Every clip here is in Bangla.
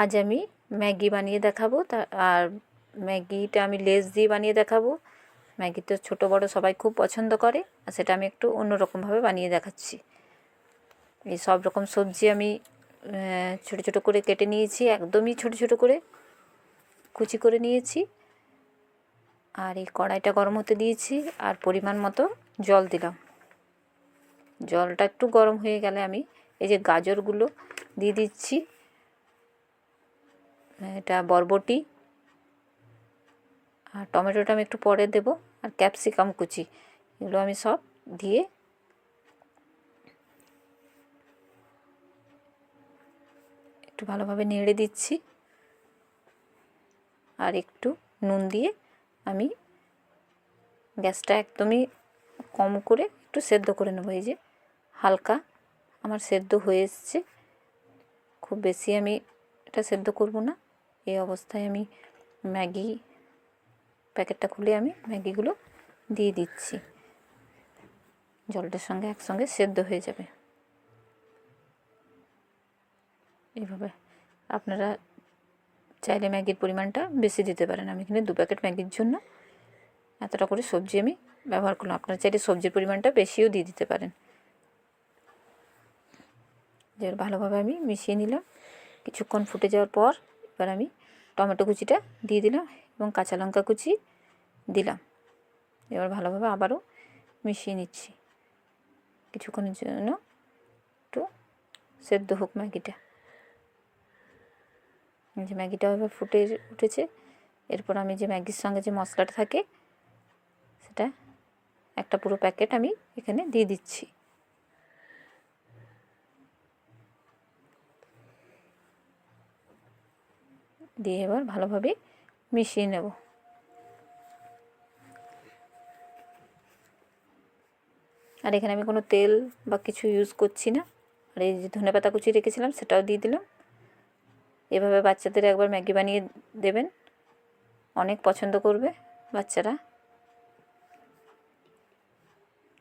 আজ আমি ম্যাগি বানিয়ে দেখাবো, তা আর ম্যাগিটা আমি লেস দিয়ে বানিয়ে দেখাবো। ম্যাগি তো ছোটো বড়ো সবাই খুব পছন্দ করে, আর সেটা আমি একটু অন্যরকমভাবে বানিয়ে দেখাচ্ছি। এই সব রকম সবজি আমি ছোটো ছোটো করে কেটে নিয়েছি, একদমই ছোটো ছোটো করে কুচি করে নিয়েছি। আর এই কড়াইটা গরম হতে দিয়েছি, আর পরিমাণ মতো জল দিলাম। জলটা একটু গরম হয়ে গেলে আমি এই যে গাজরগুলো দিয়ে দিচ্ছি। এটা বরবটি। আর টমেটোটা আমি একটু পরে দেব। আর ক্যাপসিকাম কুচি, এগুলো আমি সব দিয়ে একটু ভালোভাবে নেড়ে দিচ্ছি। আর একটু নুন দিয়ে আমি গ্যাসটা একদমই কম করে একটু সেদ্ধ করে নেব। এই যে হালকা আমার সেদ্ধ হয়ে এসছে। খুব বেশি আমি এটা সেদ্ধ করব না। এই অবস্থায় আমি ম্যাগি প্যাকেটটা খুলে আমি ম্যাগিগুলো দিয়ে দিচ্ছি। জলটার সঙ্গে একসঙ্গে সেদ্ধ হয়ে যাবে। এইভাবে আপনারা চাইলে ম্যাগির পরিমাণটা বেশি দিতে পারেন। আমি এখানে দু প্যাকেট ম্যাগির জন্য এতটা করে সবজি আমি ব্যবহার করলাম। আপনারা চাইলে সবজির পরিমাণটা বেশিও দিয়ে দিতে পারেন। যে ভালোভাবে আমি মিশিয়ে নিলাম। কিছুক্ষণ ফুটে যাওয়ার পর এবার আমি টমেটো কুচিটা দিয়ে দিলাম এবং কাঁচা লঙ্কা কুচি দিলাম। এবার ভালোভাবে আবারও মিশিয়ে নিচ্ছি। কিছুক্ষণের জন্য একটু সেদ্ধ হোক ম্যাগিটা। যে ম্যাগিটা এবার ফুটে উঠেছে। এরপর আমি যে ম্যাগির সঙ্গে যে মশলাটা থাকে, সেটা একটা পুরো প্যাকেট আমি এখানে দিয়ে দিচ্ছি। দিয়ে এবার ভালোভাবে মিশিয়ে নেব। আর এখানে আমি কোনো তেল বা কিছু ইউজ করছি না। আর এই যে ধনে পাতা কুচি রেখেছিলাম, সেটাও দিয়ে দিলাম। এভাবে বাচ্চাদের একবার ম্যাগি বানিয়ে দেবেন। অনেক পছন্দ করবে বাচ্চারা।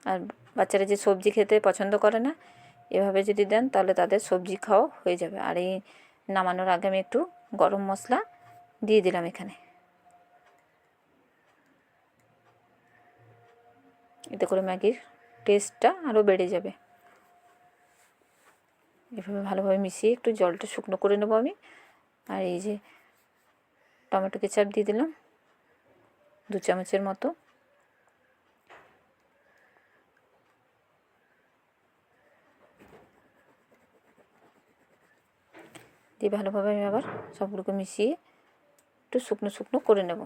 আর বাচ্চারা যে সবজি খেতে পছন্দ করে না, এভাবে যদি দেন তাহলে তাদের সবজি খাওয়া হয়ে যাবে। আর এই নামানোর আগে আমি একটু গরম মশলা দিয়ে দিলাম এখানে। এতে করে ম্যাগির টেস্টটা আরও বেড়ে যাবে। এভাবে ভালোভাবে মিশিয়ে একটু জলটা শুকনো করে নেব আমি। আর এই যে টমেটো কেচাপ দিয়ে দিলাম, দু চামচের মতো। দিয়ে ভালোভাবে আমি আবার সবগুলোকে মিশিয়ে একটু শুকনো শুকনো করে নেব।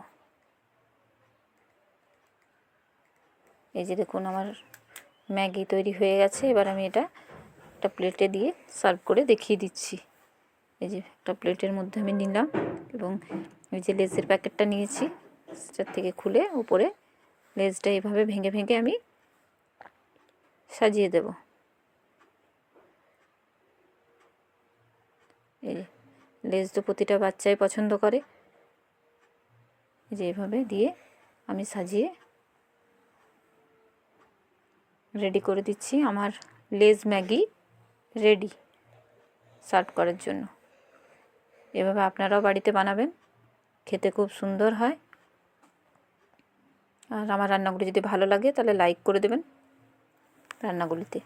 এই যে দেখুন আমার ম্যাগি তৈরি হয়ে গেছে, এবার আমি এটা একটা প্লেটে দিয়ে সার্ভ করে দেখিয়ে দিচ্ছি। এই যে একটা প্লেটের মধ্যে আমি নিলাম এবং এই যে লেজের প্যাকেটটা নিয়েছি, সেটার থেকে খুলে উপরে লেজটা এভাবে ভেঙে ভেঙে আমি সাজিয়ে দেবো। এই লেজ তো প্রতিটা বাচ্চাই পছন্দ করে। যে এভাবে দিয়ে আমি সাজিয়ে রেডি করে দিচ্ছি আমার লেজ ম্যাগি রেডি সার্ভ করার জন্য। এভাবে আপনারাও বাড়িতে বানাবেন, খেতে খুব সুন্দর হয়। আর আমার রান্নাগুলি যদি ভালো লাগে তাহলে লাইক করে দেবেন রান্নাগুলিতে।